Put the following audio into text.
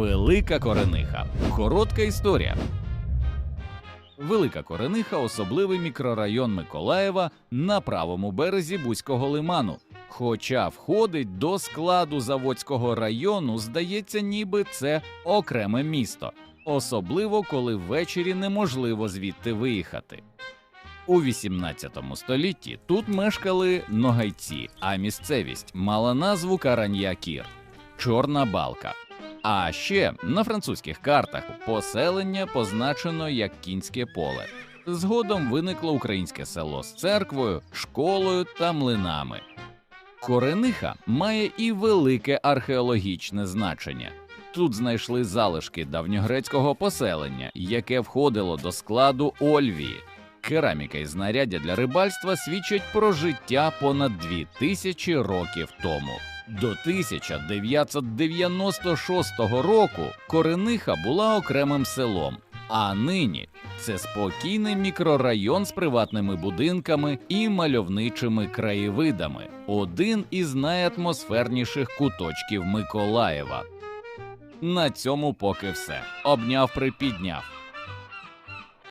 Велика Корениха. Коротка історія. Велика Корениха особливий мікрорайон Миколаєва на правому березі Бузького лиману. Хоча входить до складу Заводського району, здається, ніби це окреме місто, особливо коли ввечері неможливо звідти виїхати. У 18 столітті тут мешкали ногайці, а місцевість мала назву Караньякір Чорна балка. А ще на французьких картах поселення позначено як кінське поле. Згодом виникло українське село з церквою, школою та млинами. Корениха має і велике археологічне значення. Тут знайшли залишки давньогрецького поселення, яке входило до складу Ольвії. Кераміка і знаряддя для рибальства свідчать про життя понад дві тисячі років тому. До 1996 року Корениха була окремим селом, а нині це спокійний мікрорайон з приватними будинками і мальовничими краєвидами, один із найатмосферніших куточків Миколаєва. На цьому поки все. Обняв припідняв.